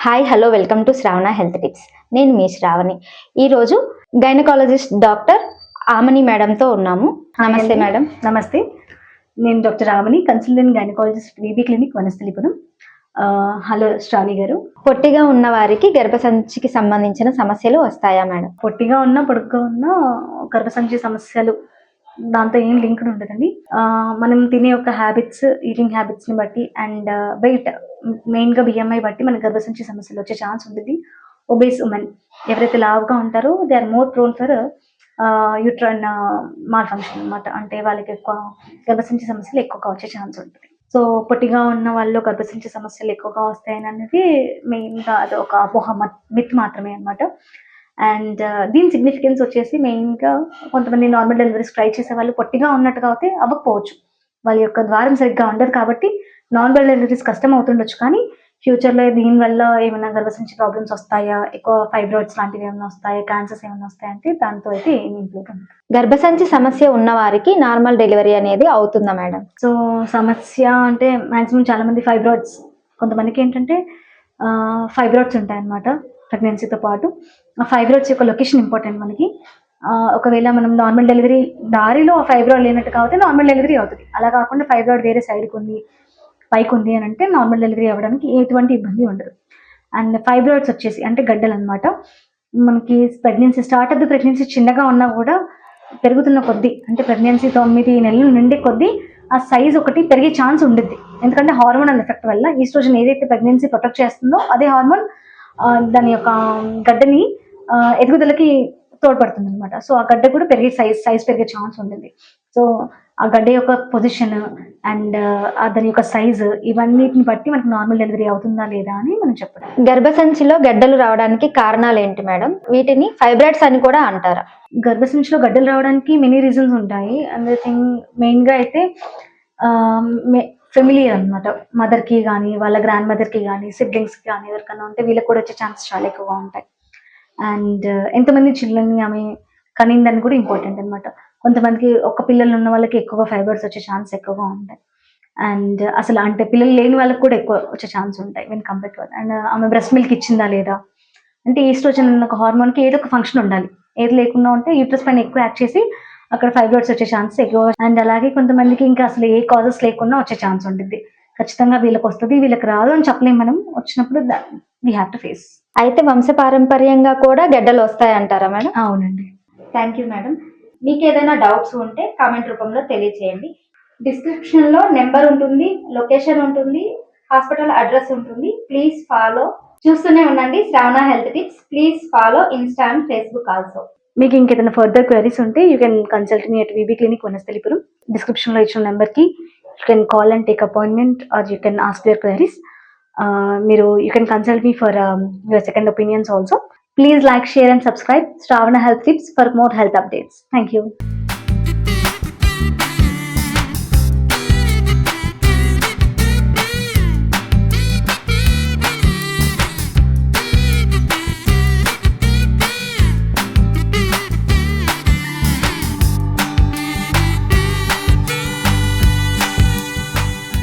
Hi hello welcome to Sravana health tips నేను మీ శ్రావణి ఈరోజు గైనకాలజిస్ట్ డాక్టర్ ఆమని మేడంతో ఉన్నాము. నమస్తే. మేడం నమస్తే. నేను doctor Ramani consultant gynaecologist BB clinic Vanasthalipuram hello Shravani garu. పొట్టిగా ఉన్న వారికి గర్భసంచికి సంబంధించిన సమస్యలు వస్తాయా మేడం పొట్టిగా ఉన్న పొడుగ్గా ఉన్న గర్భసంచి సమస్యలు దాంతో ఏం లింక్ ఉండదండి. మనం తినే యొక్క హ్యాబిట్స్ ఈటింగ్ హ్యాబిట్స్ని బట్టి అండ్ వెయిట్ మెయిన్గా బిఎంఐ బట్టి మన గర్భసంచి సమస్యలు వచ్చే ఛాన్స్ ఉంటుంది. ఒబేస్ ఉమెన్ ఎవరైతే లావుగా ఉంటారో they are more prone for uterine malfunction అనమాట అంటే వాళ్ళకి ఎక్కువ గర్భసంచి సమస్యలు ఎక్కువగా వచ్చే ఛాన్స్ ఉంటుంది. సో పొట్టిగా ఉన్న వాళ్ళు గర్భసంచి సమస్యలు ఎక్కువగా వస్తాయని అనేది మెయిన్గా అది ఒక అపోహ మిత్ మాత్రమే అనమాట అండ్ దీని సిగ్నిఫికెన్స్ వచ్చేసి మెయిన్గా కొంతమంది నార్మల్ డెలివరీస్ ట్రై చేసే వాళ్ళు పొట్టిగా ఉన్నట్టుగా అయితే అవ్వకపోవచ్చు. వాళ్ళ యొక్క ద్వారం సరిగ్గా ఉండదు కాబట్టి నార్మల్ డెలివరీస్ కష్టం అవుతుండొచ్చు కానీ ఫ్యూచర్లో దీనివల్ల ఏమైనా గర్భసంచి ప్రాబ్లమ్స్ వస్తాయా? ఎక్కువ ఫైబ్రాయిడ్స్ లాంటివి ఏమైనా వస్తాయా? క్యాన్సర్స్ ఏమైనా వస్తాయంటే దాంతో అయితే ఏమి గర్భసంచి సమస్య ఉన్న వారికి నార్మల్ డెలివరీ అనేది అవుతుందా మేడం? సో సమస్య అంటే మాక్సిమం చాలా మంది ఫైబ్రాయిడ్స్ కొంతమందికి ఏంటంటే ఫైబ్రాయిడ్స్ ఉంటాయి అన్నమాట ప్రెగ్నెన్సీతో పాటు ఆ ఫైబ్రాయిడ్స్ యొక్క లొకేషన్ ఇంపార్టెంట్ మనకి. ఒకవేళ మనం నార్మల్ డెలివరీ దారిలో ఆ ఫైబ్రాయిడ్ లేనట్టు కాబట్టి నార్మల్ డెలివరీ అవుతుంది. అలా కాకుండా ఫైబ్రాయిడ్ వేరే సైడ్కి ఉంది పైకి ఉంది అని అంటే నార్మల్ డెలివరీ అవ్వడానికి ఎటువంటి ఇబ్బంది ఉండదు. అండ్ ఫైబ్రాయిడ్స్ వచ్చేసి అంటే గడ్డలు అనమాట మనకి ప్రెగ్నెన్సీ స్టార్ట్ ఆఫ్ ప్రెగ్నెన్సీ చిన్నగా ఉన్నా కూడా పెరుగుతున్న కొద్దీ అంటే ప్రెగ్నెన్సీ తొమ్మిది నెలలు నిండే కొద్దీ ఆ సైజ్ ఒకటి పెరిగే ఛాన్స్ ఉండిద్ది. ఎందుకంటే హార్మోనల్ ఎఫెక్ట్ వల్ల ఈస్ట్రోజన్ ఏదైతే ప్రెగ్నెన్సీ ప్రొటెక్ట్ చేస్తుందో అదే హార్మోన్ దాని యొక్క గడ్డని ఎదుగుదలకి తోడ్పడుతుంది అనమాట సో ఆ గడ్డ కూడా పెరిగే సైజ్ సైజ్ పెరిగే ఛాన్స్ ఉంటుంది. సో ఆ గడ్డ యొక్క పొజిషన్ అండ్ దాని యొక్క సైజ్ ఇవన్నిటిని బట్టి మనకి నార్మల్ డెలివరీ అవుతుందా లేదా అని మనం చెప్పడం గర్భసంచిలో గడ్డలు రావడానికి కారణాలు ఏంటి మేడం? వీటిని ఫైబ్రాయిడ్స్ అని కూడా అంటారా? గర్భసంచిలో గడ్డలు రావడానికి మెనీ రీజన్స్ ఉంటాయి. అండ్ థింగ్ మెయిన్గా అయితే ఫెమిలియర్ అనమాట మదర్కి కానీ వాళ్ళ గ్రాండ్ మదర్కి కానీ సిబ్లింగ్స్కి కానీ ఎవరికైనా ఉంటే వీళ్ళకి కూడా వచ్చే ఛాన్సెస్ చాలా ఎక్కువగా ఉంటాయి. అండ్ uh, ఎంతమంది చిల్డ్రన్ని ఆమె కనిందని కూడా ఇంపార్టెంట్ అనమాట కొంతమందికి ఒక్క పిల్లలు ఉన్న వాళ్ళకి ఎక్కువగా ఫైబర్స్ వచ్చే ఛాన్స్ ఎక్కువగా ఉంటాయి. అండ్ అసలు అంటే పిల్లలు లేని వాళ్ళకి కూడా ఎక్కువ వచ్చే ఛాన్స్ ఉంటాయి వెన్ కంపేర్ టు అండ్ ఆమె బ్రెస్ట్ మిల్క్ ఇచ్చిందా లేదా? అంటే ఈస్ట్రోజన్ ఒక హార్మోన్కి ఏదో ఒక ఫంక్షన్ ఉండాలి. ఏది లేకుండా ఉంటే యూట్రస్ పైన ఎక్కువ యాక్ట్ చేసి అక్కడ ఫైబ్రాయిడ్స్ వచ్చే ఛాన్స్ ఎక్కువ. అండ్ అలాగే కొంతమందికి ఇంకా అసలు ఏ కాజెస్ లేకుండా వచ్చే ఛాన్స్ ఉంటుంది. ఖచ్చితంగా వీళ్ళకి వస్తుంది వీళ్ళకి రాదు అని చెప్పలేం మనం. వచ్చినప్పుడు వీ హ్యావ్ టు ఫేస్ అయితే వంశపారంపర్యంగా కూడా గడ్డలు వస్తాయి అంటారా మేడం? అవునండి. థ్యాంక్ యూ మేడం మీకు ఏదైనా డౌట్స్ ఉంటే కామెంట్ రూపంలో తెలియచేయండి. డిస్క్రిప్షన్లో నెంబర్ ఉంటుంది లొకేషన్ ఉంటుంది హాస్పిటల్ అడ్రస్ ఉంటుంది. ప్లీజ్ ఫాలో చూస్తూనే ఉండండి Shravana health tips. Please follow Insta and Facebook also మీకు ఇంకేదైనా ఫర్దర్ క్వైరీస్ ఉంటే you can consult me at VB clinic Vanasthalipuram డిస్క్రిప్షన్లో ఇచ్చిన నెంబర్కి you can call and take appointment or you can ask your queries మీరు you can consult me for your second opinions also please like share and subscribe Shravana health tips for more health updates thank you